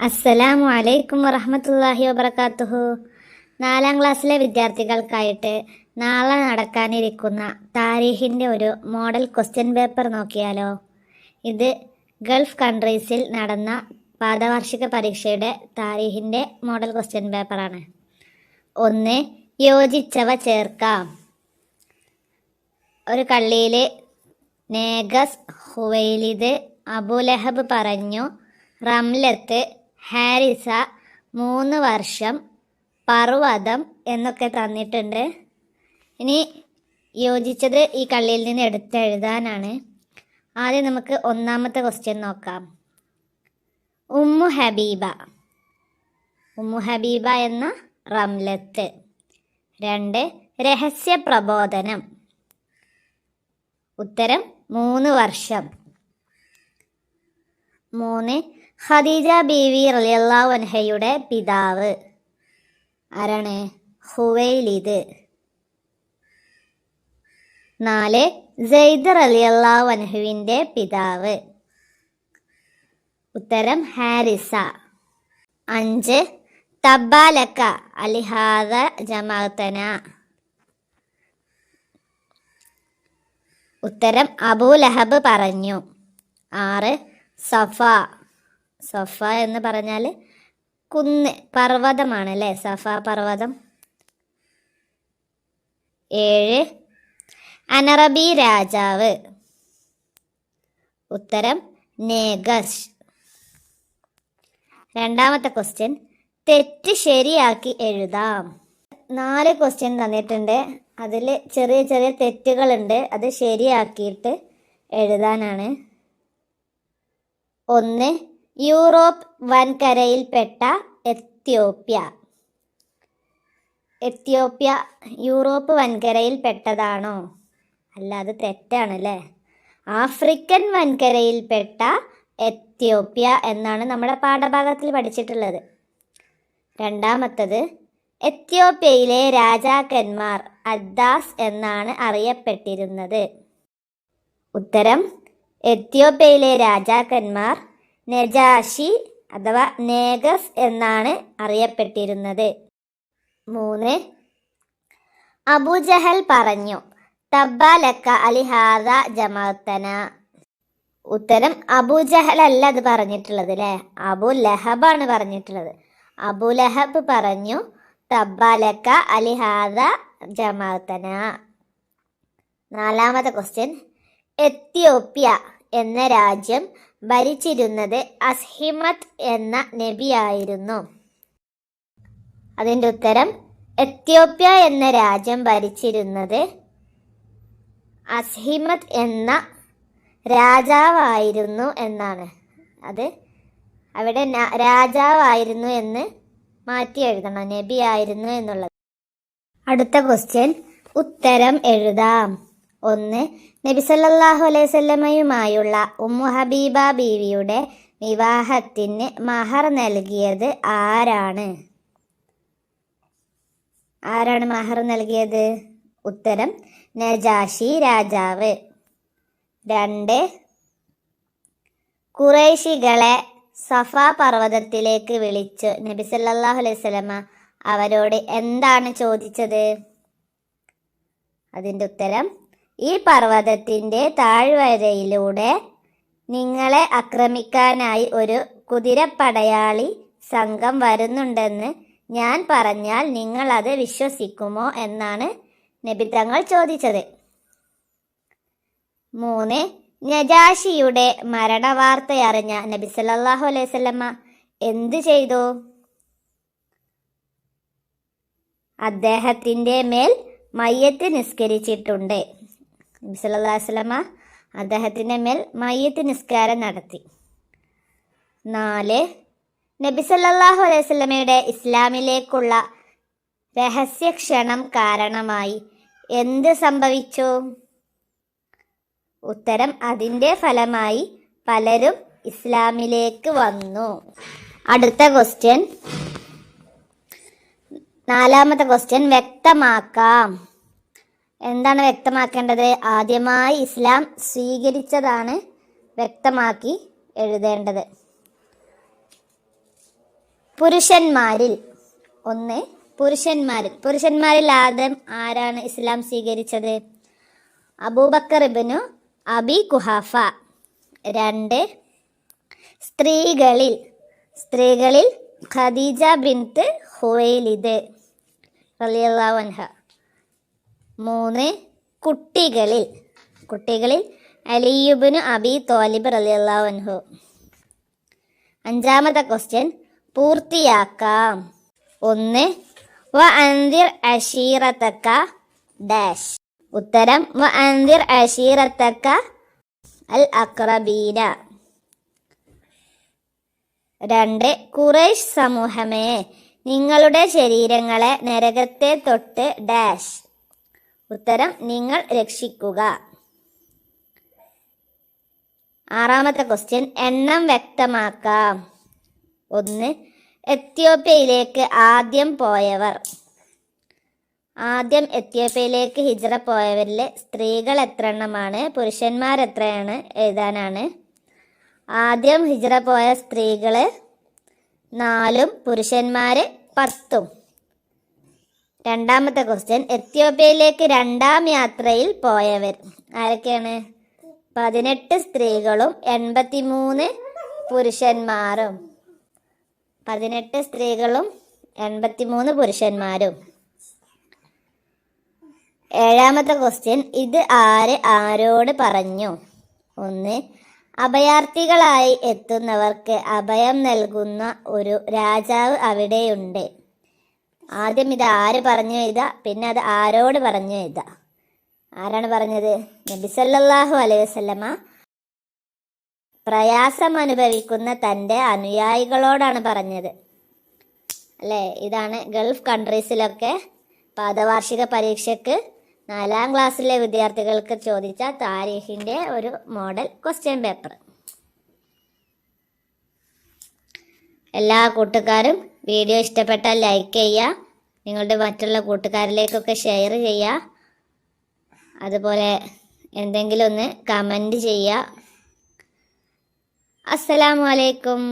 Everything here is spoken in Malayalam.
അസ്സലാമു അലൈക്കും വറഹമത്തല്ലാഹി വബർക്കാത്തുഹു നാലാം ക്ലാസ്സിലെ വിദ്യാർത്ഥികൾക്കായിട്ട് നാളെ നടക്കാനിരിക്കുന്ന താരീഖിന്റെ ഒരു മോഡൽ ക്വസ്റ്റ്യൻ പേപ്പർ നോക്കിയാലോ? ഇത് ഗൾഫ് കൺട്രീസിൽ നടന്ന പാദവാർഷിക പരീക്ഷയുടെ താരീഖിന്റെ മോഡൽ ക്വസ്റ്റ്യൻ പേപ്പറാണ്. ഒന്ന് യോജിച്ചവ ചേർക്കാം. ഒരു കള്ളിയിൽ നേഗസ് ഹുവൈലിദ് അബുലഹബ് പറഞ്ഞു റംലത്ത് ഹാരിസ മൂന്ന് വർഷം പർവതം എന്നൊക്കെ തന്നിട്ടുണ്ട്. ഇനി യോജിച്ചത് ഈ കള്ളിയിൽ നിന്ന് എടുത്തെഴുതാനാണ് ആദ്യം നമുക്ക് ഒന്നാമത്തെ ക്വസ്റ്റ്യൻ നോക്കാം. ഉമ്മു ഹബീബ. ഉമ്മു ഹബീബ എന്ന റംലത്ത്. രണ്ട് രഹസ്യ പ്രബോധനം. ഉത്തരം മൂന്ന് വർഷം. മൂന്ന് ഖദീജ ബീവി റളിയല്ലാഹു അൻഹയുടെ പിതാവ്. ആരാണ്? ഹുവൈലിദ്. നാല് സെയ്ദ് റളിയല്ലാഹു അൻഹുവിന്റെ പിതാവ്. ഉത്തരം ഹാരിസ. അഞ്ച് തബാലക്ക അലിഹാദ ജമാഅത്തന. ഉത്തരം അബൂ ലഹബ് പറഞ്ഞു. ആറ് സഫ. സഫ എന്ന് പറഞ്ഞാൽ കുന്ന് പർവതമാണ് അല്ലേ സഫ പർവതം. ഏഴ്. അനറബി രാജാവ്. ഉത്തരം നേഗസ് രണ്ടാമത്തെ ക്വസ്റ്റ്യൻ തെറ്റ് ശരിയാക്കി എഴുതാം. നാല് ക്വസ്റ്റ്യൻ തന്നിട്ടുണ്ട്. അതിൽ ചെറിയ ചെറിയ തെറ്റുകളുണ്ട്. അത് ശരിയാക്കിയിട്ട് എഴുതാനാണ്. ഒന്ന് യൂറോപ്പ് വൻകരയിൽപ്പെട്ട എത്യോപ്യ. എത്യോപ്യ യൂറോപ്പ് വൻകരയിൽപ്പെട്ടതാണോ? അല്ല അത് തെറ്റാണല്ലേ? ആഫ്രിക്കൻ വൻകരയിൽപ്പെട്ട എത്യോപ്യ എന്നാണ് നമ്മുടെ പാഠഭാഗത്തിൽ പഠിച്ചിട്ടുള്ളത്. രണ്ടാമത്തത് എത്യോപ്യയിലെ രാജാക്കന്മാർ അദ്ദാസ് എന്നാണ് അറിയപ്പെട്ടിരുന്നത്. ഉത്തരം എത്യോപ്യയിലെ രാജാക്കന്മാർ നെജാഷി അഥവാ നേഗസ് എന്നാണ് അറിയപ്പെട്ടിരുന്നത്. മൂന്ന്. അബുജഹൽ പറഞ്ഞു തബ്ബാലക്ക അലിഹാദ ജമാത്തന ഉത്തരം അബുജഹൽ അല്ല അത് പറഞ്ഞിട്ടുള്ളത് അല്ലേ? അബു ലഹബാണ് പറഞ്ഞിട്ടുള്ളത്. അബു ലഹബ് പറഞ്ഞു തബ്ബാലക്ക അലിഹാദ ജമാത്തന നാലാമത്തെ ക്വസ്റ്റ്യൻ എത്യോപ്യ എന്ന രാജ്യം ഭരിച്ചിരുന്നത് അസ്ഹിമത് എന്ന നബിയായിരുന്നു. അതിന്റെ ഉത്തരം എത്യോപ്യ എന്ന രാജ്യം ഭരിച്ചിരുന്നത് അസ്ഹിമത് എന്ന രാജാവായിരുന്നു എന്നാണ്. അത് അവിടെ രാജാവായിരുന്നു എന്ന് മാറ്റി എഴുതണം നബിയായിരുന്നു എന്നുള്ളത്. അടുത്ത ക്വസ്റ്റ്യൻ ഉത്തരം എഴുതാം. ഒന്ന് നബിസല്ലാഹു വസല്ലമയുമായുള്ള ഉമ്മു ഹബീബ ബീവിയുടെ വിവാഹത്തിന് മഹർ നൽകിയത് ആരാണ്? ആരാണ് മഹർ നൽകിയത്? ഉത്തരം നജാഷി രാജാവ്. രണ്ട് കുറേശികളെ സഫ പർവതത്തിലേക്ക് വിളിച്ചു നബി സല്ലല്ലാഹു അലൈഹി സ്വലമ അവരോട് എന്താണ് ചോദിച്ചത്? അതിന്റെ ഉത്തരം ഈ പർവതത്തിന്റെ താഴ്വരയിലൂടെ നിങ്ങളെ ആക്രമിക്കാനായി ഒരു കുതിരപ്പടയാളി സംഘം വരുന്നുണ്ടെന്ന് ഞാൻ പറഞ്ഞാൽ നിങ്ങൾ അത് വിശ്വസിക്കുമോ എന്നാണ് നബി തങ്ങൾ ചോദിച്ചത്. മൂന്ന് നജാഷിയുടെ മരണവാർത്തയറിഞ്ഞ നബി സല്ലാഹു അലൈഹി എന്ത് ചെയ്തു? അദ്ദേഹത്തിന്റെ മേൽ മയ്യത്ത് നിസ്കരിച്ചിട്ടുണ്ട്. നബി സല്ലല്ലാഹു അലൈഹി വസല്ലമ അദ്ദേഹത്തിന്റെ മേൽ മയ്യത്ത് നിസ്കാരം നടത്തി. നാല് നബി സല്ലല്ലാഹു അലൈഹി വസല്ലമയുടെ ഇസ്ലാമിലേക്കുള്ള രഹസ്യ ക്ഷണം കാരണമായി എന്ത് സംഭവിച്ചു? ഉത്തരം അതിന്റെ ഫലമായി പലരും ഇസ്ലാമിലേക്ക് വന്നു. അടുത്ത ക്വസ്റ്റ്യൻ നാലാമത്തെ ക്വസ്റ്റ്യൻ വ്യക്തമാക്കാം. എന്താണ് വ്യക്തമാക്കേണ്ടത്? ആദ്യമായി ഇസ്ലാം സ്വീകരിച്ചതാണ് വ്യക്തമാക്കി എഴുതേണ്ടത്. പുരുഷന്മാരിൽ ഒന്ന് പുരുഷന്മാരിൽ പുരുഷന്മാരിൽ ആദ്യം ആരാണ് ഇസ്ലാം സ്വീകരിച്ചത്? അബൂബക്കർ ഇബ്നു അബി കുഹാഫ. രണ്ട് സ്ത്രീകളിൽ സ്ത്രീകളിൽ ഖദീജ ബിൻത്ത് ഹുവൈലിദ് റളിയല്ലാഹു അൻഹ. മൂന്ന് കുട്ടികളിൽ. കുട്ടികളിൽ അലിയുബിന് അബി തോലിബ് റളിയല്ലാഹു അൻഹു. അഞ്ചാമത്തെ ക്വസ്റ്റ്യൻ പൂർത്തിയാക്കാം. ഒന്ന് വ അന്തിർ അഷീറത്തക്ക ഡാഷ്. ഉത്തരം വ അന്തിർ അഷീറത്തക്ക അൽ അക്രബീന. രണ്ട് കുറേഷ് സമൂഹമേ നിങ്ങളുടെ ശരീരങ്ങളെ നരകത്തെ തൊട്ട് ഡാഷ്. ഉത്തരം നിങ്ങൾ രക്ഷിക്കുക. ആറാമത്തെ ക്വസ്റ്റ്യൻ എണ്ണം വ്യക്തമാക്കാം. ഒന്ന് എത്യോപ്യയിലേക്ക് ആദ്യം പോയവർ. ആദ്യം എത്യോപ്യയിലേക്ക് ഹിജറ പോയവരിൽ സ്ത്രീകൾ എത്ര എണ്ണമാണ് പുരുഷന്മാർ എത്രയാണ്? എഴുതാനാണ്. ആദ്യം ഹിജറ പോയ സ്ത്രീകൾ നാലും പുരുഷന്മാർ പത്തും. രണ്ടാമത്തെ ക്വസ്റ്റ്യൻ എത്യോപ്യയിലേക്ക് രണ്ടാം യാത്രയിൽ പോയവർ ആരൊക്കെയാണ്? പതിനെട്ട് സ്ത്രീകളും എൺപത്തിമൂന്ന് പുരുഷന്മാരും. പതിനെട്ട് സ്ത്രീകളും എൺപത്തിമൂന്ന് പുരുഷന്മാരും. ഏഴാമത്തെ ക്വസ്റ്റ്യൻ ഇത് ആര് ആരോട് പറഞ്ഞു? ഒന്ന് അഭയാർത്ഥികളായി എത്തുന്നവർക്ക് അഭയം നൽകുന്ന ഒരു രാജാവ് അവിടെയുണ്ട്. ആദ്യം ഇത് ആര് പറഞ്ഞു എഴുതാ? പിന്നെ അത് ആരോട് പറഞ്ഞു എഴുതാ? ആരാണ് പറഞ്ഞത്? നബി സല്ലല്ലാഹു അലൈഹി വസ്ലമ പ്രയാസം അനുഭവിക്കുന്ന തന്റെ അനുയായികളോടാണ് പറഞ്ഞത്. അല്ലേ? ഇതാണ് ഗൾഫ് കൺട്രീസിലൊക്കെ പാദവാർഷിക പരീക്ഷയ്ക്ക് നാലാം ക്ലാസ്സിലെ വിദ്യാർത്ഥികൾക്ക് ചോദിച്ച താരീഖിന്റെ ഒരു മോഡൽ ക്വസ്റ്റ്യൻ പേപ്പർ എല്ലാ കൂട്ടുകാരും വീഡിയോ ഇഷ്ടപ്പെട്ടാൽ ലൈക്ക് ചെയ്യുക. നിങ്ങളുടെ മറ്റുള്ള കൂട്ടുകാരിലേക്കൊക്കെ ഷെയർ ചെയ്യുക. അതുപോലെ എന്തെങ്കിലും ഒന്ന് കമന്റ് ചെയ്യുക. അസ്സലാമു അലൈക്കും.